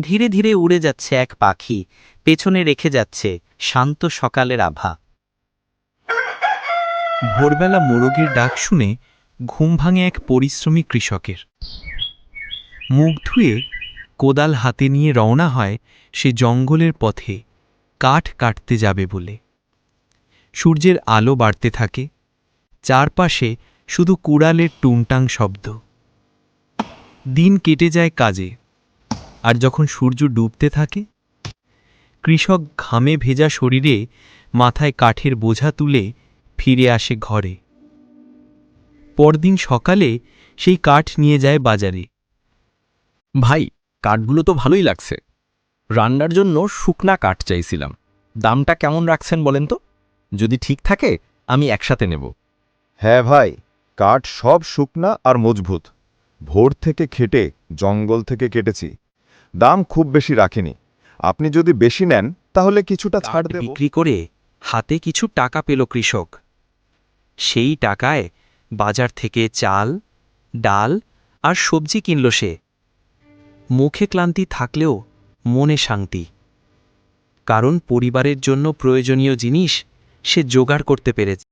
ধীরে ধীরে উড়ে যাচ্ছে এক পাখি, পেছনে রেখে যাচ্ছে শান্ত সকালের আভা। ভোরবেলা মোরগের ডাক শুনে ঘুম ভাঙে এক পরিশ্রমী কৃষকের। মুখ ধুয়ে কোদাল হাতে নিয়ে রওনা হয় সে জঙ্গলের পথে, কাঠ কাটতে যাবে বলে। সূর্যের আলো বাড়তে থাকে, চারপাশে শুধু কুড়ালের টুংটাং শব্দ। দিন কেটে যায় কাজে। আর যখন সূর্য ডুবতে থাকে কৃষক ঘামে ভেজা শরীরে মাথায় কাঠের বোঝা তুলে ফিরে আসে ঘরে। পরদিন সকালে সেই কাঠ নিয়ে যায় বাজারে। ভাই কাঠগুলো তো ভালোই লাগছে। রান্নার জন্য শুকনা কাঠ চাইছিলাম। দামটা কেমন রাখছেন বলেন তো? যদি ঠিক থাকে আমি একসাথে নেব। হ্যাঁ ভাই কাঠ সব শুকনা আর মজবুত। ভোর থেকে খেটে জঙ্গল থেকে কেটেছি। দাম খুব বেশি রাখিনি। আপনি যদি বেশি নেন তাহলে কিছুটা ছাড় দেব। বিক্রি করে হাতে কিছু টাকা পেল কৃষক। সেই টাকায় বাজার থেকে চাল ডাল আর সবজি কিনল সে। মুখে ক্লান্তি থাকলেও মনে শান্তি। কারণ পরিবারের জন্য প্রয়োজনীয় জিনিস সে জোগাড় করতে পেরেছে।